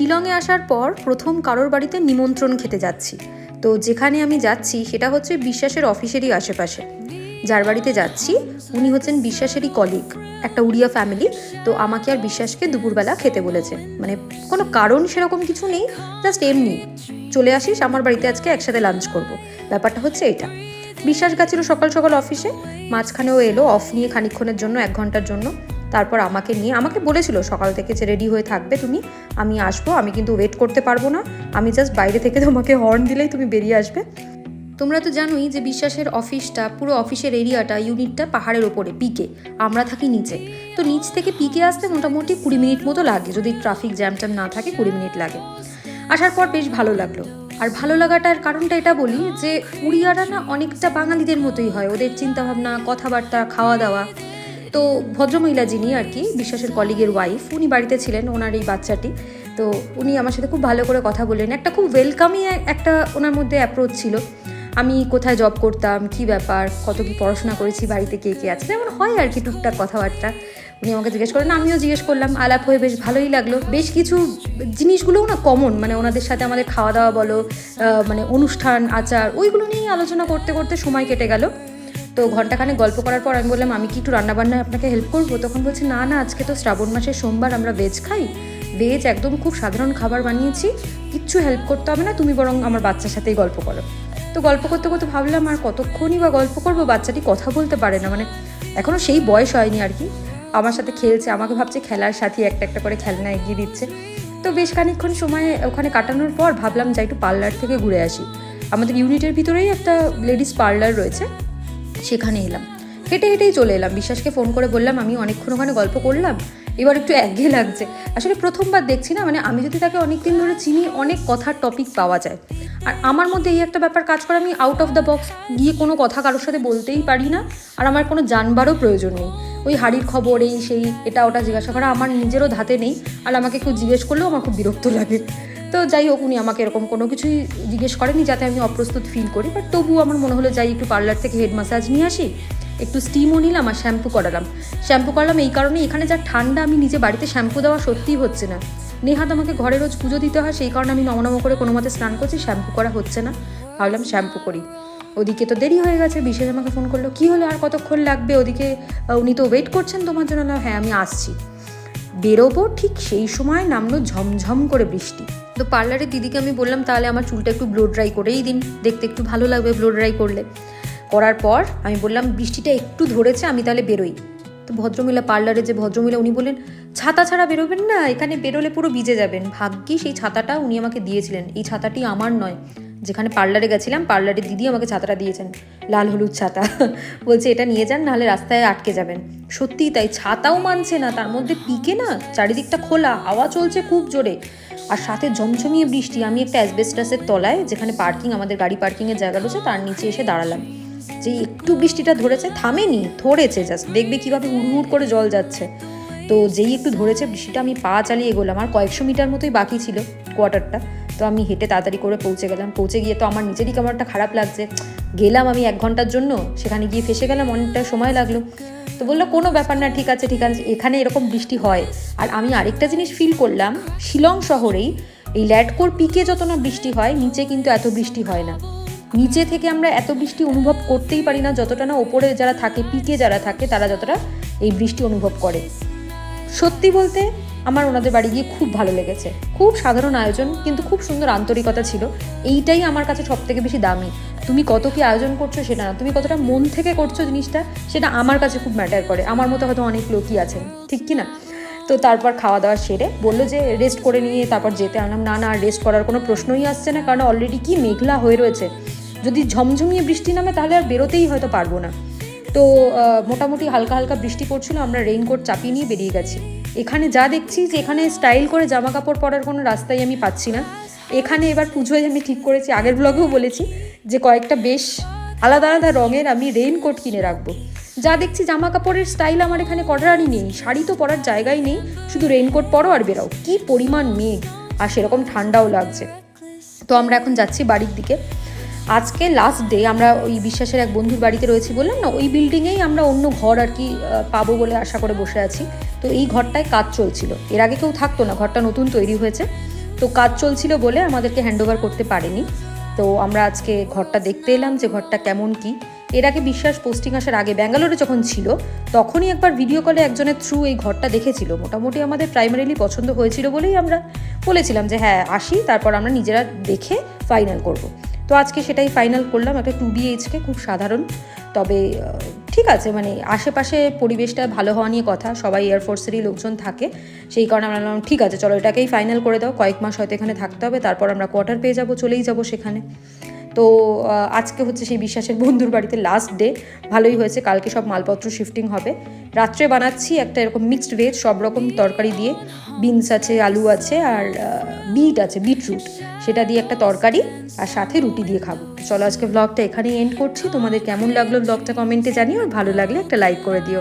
শিলংয়ে আসার পর প্রথম কারোর বাড়িতে নিমন্ত্রণ খেতে যাচ্ছি। তো যেখানে আমি যাচ্ছি সেটা হচ্ছে বিশ্বাসের অফিসেরই আশেপাশে। যার বাড়িতে যাচ্ছি, উনি হচ্ছেন বিশ্বাসেরই কলিগ একটা উড়িয়া ফ্যামিলি তো আমাকে আর বিশ্বাসকে দুপুরবেলা খেতে বলেছে। মানে কোনো কারণ সেরকম কিছু নেই জাস্ট এমনি। চলে আসিস, আমার বাড়িতে আজকে একসাথে লাঞ্চ করব। ব্যাপারটা হচ্ছে এটা। বিশ্বাস গেছিল সকাল সকাল অফিসে মাঝখানেও এলো অফ নিয়ে খানিক্ষণের জন্য, এক ঘণ্টার জন্য। তারপর আমাকে নিয়ে, আমাকে বলেছিল সকাল থেকে যে রেডি হয়ে থাকবে তুমি। আমি আসব, আমি কিন্তু ওয়েট করতে পারব না। আমি জাস্ট বাইরে থেকে তোমাকে হর্ন দিলেই তুমি বেরিয়ে আসবে। তোমরা তো জানোই যে বিশ্বাসের অফিসটা, পুরো অফিসের এরিয়াটা ইউনিটটা পাহাড়ের ওপরে পিকে আমরা থাকি নিচে। তো নিচ থেকে পিকে আসতে মোটামুটি কুড়ি মিনিট মতো লাগে। যদি ট্রাফিক জ্যাম ট্যাম না থাকে, কুড়ি মিনিট লাগে। আসার পর বেশ ভালো লাগল। আর ভালো লাগাটার কারণটা এটা বলি যে, উড়িয়ারা না অনেকটা বাঙালিদের মতোই হয়। ওদের চিন্তাভাবনা, কথাবার্তা খাওয়া দাওয়া তো ভদ্রমহিলা যিনি আর কি, বিশ্বাসের কলিগের ওয়াইফ উনি বাড়িতে ছিলেন, ওনার এই বাচ্চাটি। তো উনি আমার সাথে খুব ভালো করে কথা বললেন। একটা খুব ওয়েলকামই একটা ওনার মধ্যে অ্যাপ্রোচ ছিল। আমি কোথায় জব করতাম, কি ব্যাপার, কত কি পড়াশোনা করেছি, বাড়িতে কে কে আছে? যেমন হয় আর কি টুকটাক কথাবার্তা। উনি আমাকে জিজ্ঞেস করেন, আমিও জিজ্ঞেস করলাম, আলাপ হয়ে বেশ ভালোই লাগল। বেশ কিছু জিনিসগুলোও না কমন মানে ওনাদের সাথে আমাদের খাওয়া দাওয়া বলো মানে অনুষ্ঠান, আচার, ওইগুলো নিয়েই আলোচনা করতে করতে সময় কেটে গেল। তো ঘন্টাখানে গল্প করার পর আমি বললাম, আমি কি একটু রান্নাবান্নায় আপনাকে হেল্প করব? তখন বলছে, না না, আজকে তো শ্রাবণ মাসের সোমবার, আমরা ভেজ খাই। ভেজ একদম খুব সাধারণ খাবার বানিয়েছি, কিচ্ছু হেল্প করতে হবে না, তুমি বরং আমার বাচ্চার সাথেই গল্প করো। তো গল্প করতে করতে ভাবলাম, আর কতক্ষণই বা গল্প করব? বাচ্চাটি কথা বলতে পারে না। মানে এখনও সেই বয়স হয়নি আর কি। আমার সাথে খেলছে, আমাকে ভাবছে খেলার সাথী একটা একটা করে খেলনা এগিয়ে দিচ্ছে। তো বেশ খানিকক্ষণ সময় ওখানে কাটানোর পর ভাবলাম, যাই একটু পার্লার থেকে ঘুরে আসি। আমাদের ইউনিটের ভিতরেই একটা লেডিস পার্লার রয়েছে। সেখানে এলাম। হেঁটে হেঁটেই চলে এলাম। বিশ্বাসকে ফোন করে বললাম, আমি অনেকক্ষণ ওখানে গল্প করলাম, এবার একটু একঘেয়ে লাগছে। আসলে প্রথমবার দেখছি না মানে আমি যদি তাকে অনেক দিন ধরে চিনি, অনেক কথার টপিক পাওয়া যায়। আর আমার মধ্যে এই একটা ব্যাপার কাজ করে, আমি আউট অফ দ্য বক্স গিয়ে কোনো কথা কারোর সাথে বলতেই পারি না, আর আমার কোনো জানবারও প্রয়োজন নেই। ওই হাড়ির খবর, এই সেই, এটা ওটা জিজ্ঞাসা করা আমার নিজেরও ধাতে নেই, আর আমাকে কেউ জিজ্ঞেস করলেও আমার খুব বিরক্ত লাগে। তো যাই হোক, উনি আমাকে এরকম কোনো কিছুই জিজ্ঞেস করেনি যাতে আমি অপ্রস্তুত ফিল করি বাট তবুও আমার মনে হলো যাই একটু পার্লার থেকে হেড মাসাজ নিয়ে আসি, একটু স্টিমও নিলাম আর শ্যাম্পু করালাম। শ্যাম্পু করলাম এই কারণে এখানে যা ঠান্ডা, আমি নিজে বাড়িতে শ্যাম্পু দেওয়া সত্যিই হচ্ছে না। নেহাত আমাকে ঘরে রোজ পুজো দিতে হয়, সেই কারণে আমি নমনম করে কোনো মতে স্নান করছি শ্যাম্পু করা হচ্ছে না। ভাবলাম শ্যাম্পু করি। ওদিকে তো দেরি হয়ে গেছে, বিশেষ আমাকে ফোন করল, কী হলো? আর কতক্ষণ লাগবে? ওদিকে উনি তো ওয়েট করছেন তোমার জন্য। না হ্যাঁ আমি আসছি। বেরোবো ঠিক সেই সময়? নামলো ঝমঝম করে বৃষ্টি। তো পার্লারের দিদিকে আমি বললাম, তাহলে আমার চুলটা একটু ব্লো ড্রাই করেই দিন, দেখতে একটু ভালো লাগবে ব্লো ড্রাই করলে। করার পর আমি বললাম, বৃষ্টিটা একটু ধরেছে, আমি তাহলে বেরোই। তো ভদ্রমহিলা, পার্লারে যে ভদ্রমহিলা উনি বললেন, ছাতা ছাড়া বেরোবেন না, এখানে বেরোলে পুরো ভিজে যাবেন। ভাগ্যি সেই ছাতাটা উনি আমাকে দিয়েছিলেন, এই ছাতাটি আমার নয়। যেখানে পার্লারে গেছিলাম, পার্লারের দিদি আমাকে ছাতাটা দিয়েছেন, লাল হলুদ ছাতা। বলছে, এটা নিয়ে যান, নাহলে রাস্তায় আটকে যাবেন। সত্যিই তাই, ছাতাও মানছে না, তার মধ্যে পিকে না, চারিদিকটা খোলা, হাওয়া চলছে খুব জোরে। আর সাথে জমজমিয়ে বৃষ্টি, আমি একটা অ্যাসবেস্টাসের তলায় যেখানে পার্কিং, আমাদের গাড়ি পার্কিংয়ের জায়গা রয়েছে, তার নিচে এসে দাঁড়ালাম। যে একটু বৃষ্টিটা ধরেছে, থামেনি, ধরেছে জাস্ট দেখবে কীভাবে হুড় করে জল যাচ্ছে। তো যেই একটু ধরেছে, বৃষ্টিটা আমি পা চালিয়ে এগোলাম, আর কয়েকশো মিটার মতোই বাকি ছিল কোয়ার্টারটা তো আমি হেঁটে তাড়াতাড়ি করে পৌঁছে গেলাম। পৌঁছে গিয়ে তো আমার নিজেরই কেমন একটা খারাপ লাগছে। গেলাম আমি এক ঘণ্টার জন্য, সেখানে গিয়ে ফেসে গেলাম, অনেকটা সময় লাগল। তো বলল, কোনো ব্যাপার না, ঠিক আছে ঠিক আছে। এখানে এরকম বৃষ্টি হয়। আর আমি আরেকটা জিনিস ফিল করলাম, শিলং শহরেই এই ল্যাটকোর পিকে যত না বৃষ্টি হয়, নিচে কিন্তু এত বৃষ্টি হয় না। নিচে থেকে আমরা এত বৃষ্টি অনুভব করতেই পারি না, যতটা না ওপরে যারা থাকে, পিকে যারা থাকে, তারা যতটা এই বৃষ্টি অনুভব করে। সত্যি বলতে আমার ওনাদের বাড়ি গিয়ে খুব ভালো লেগেছে। খুব সাধারণ আয়োজন, কিন্তু খুব সুন্দর আন্তরিকতা ছিল। এইটাই আমার কাছে সব থেকে বেশি দামি। তুমি কত কি আয়োজন করছ সেটা না, তুমি কতটা মন থেকে করছ জিনিসটা সেটা আমার কাছে খুব ম্যাটার করে। আমার মতো হয়তো অনেক লোকই আছেন, ঠিক কি না তো তারপর খাওয়া দাওয়া সেরে বলল যে রেস্ট করে নিয়ে তারপর যেতে আনলাম। না না রেস্ট করার কোনো প্রশ্নই আসছে না, কারণ অলরেডি কি মেঘলা হয়ে রয়েছে। যদি ঝমঝমিয়ে বৃষ্টি নামে তাহলে আর বেরোতেই হয়তো পারব না। তো মোটামুটি হালকা হালকা বৃষ্টি পড়ছিল, আমরা রেইনকোট চাপিয়ে নিয়ে বেরিয়ে গেছি। এখানে যা দেখছি যে এখানে স্টাইল করে জামা কাপড় পরার কোনো রাস্তাই আমি পাচ্ছি না। এখানে এবার পুজোয় আমি ঠিক করেছি, আগের ব্লগেও বলেছি, যে কয়েকটা বেশ আলাদা আলাদা রঙের আমি রেইনকোট কিনে রাখব। যা দেখছি জামা কাপড়ের স্টাইল আমার এখানে করারই নেই, শাড়ি তো পরার জায়গাই নেই, শুধু রেইনকোট পরো আর বেরাও কি পরিমাণ মেঘ, আর সেরকম ঠান্ডাও লাগছে। তো আমরা এখন যাচ্ছি বাড়ির দিকে। আজকে লাস্ট ডে আমরা ওই বিশ্বাসের এক বন্ধুর বাড়িতে রয়েছি বললাম না, ওই বিল্ডিংয়েই আমরা অন্য ঘর আর কি পাবো বলে আশা করে বসে আছি। তো এই ঘরটায় কাজ চলছিল। এর আগে কেউ থাকতো না, ঘরটা নতুন তৈরি হয়েছে। তো কাজ চলছিল বলে আমাদেরকে হ্যান্ডওভার করতে পারেনি। তো আমরা আজকে ঘরটা দেখতে এলাম যে ঘরটা কেমন কি। এর আগে বিশ্বাস পোস্টিং আসার আগে ব্যাঙ্গালোরে যখন ছিল, তখনই একবার ভিডিও কলে একজনের থ্রু এই ঘরটা দেখেছিল। মোটামুটি আমাদের প্রাইমারিলি পছন্দ হয়েছিল বলেই আমরা বলেছিলাম যে হ্যাঁ আসি, তারপর আমরা নিজেরা দেখে ফাইনাল করব। তো আজকে সেটাই ফাইনাল করলাম। একটা টু বিএইচকে খুব সাধারণ। তবে ঠিক আছে মানে আশেপাশে পরিবেশটা ভালো হওয়া নিয়ে কথা। সবাই এয়ারফোর্সেরই লোকজন থাকে। সেই কারণে আমরা বললাম, ঠিক আছে, চলো এটাকেই ফাইনাল করে দাও। কয়েক মাস হয়তো এখানে থাকতে হবে। তারপর আমরা কোয়ার্টার পেয়ে যাব, চলেই যাব সেখানে। তো আজকে হচ্ছে সেই বিশ্বাসের বন্ধুর বাড়িতে লাস্ট ডে ভালোই হয়েছে, কালকে সব মালপত্র শিফটিং হবে। রাত্রে বানাচ্ছি একটা এরকম মিক্সড ভেজ সব রকম তরকারি দিয়ে। বিনস আছে, আলু আছে, আর বিট আছে বিটরুট সেটা দিয়ে একটা তরকারি, আর সাথে রুটি দিয়ে খাব। চলো আজকে ব্লগটা এখানেই এন্ড করছি। তোমাদের কেমন লাগল ব্লগটা কমেন্টে জানিও, আর ভালো লাগলে একটা লাইক করে দিও।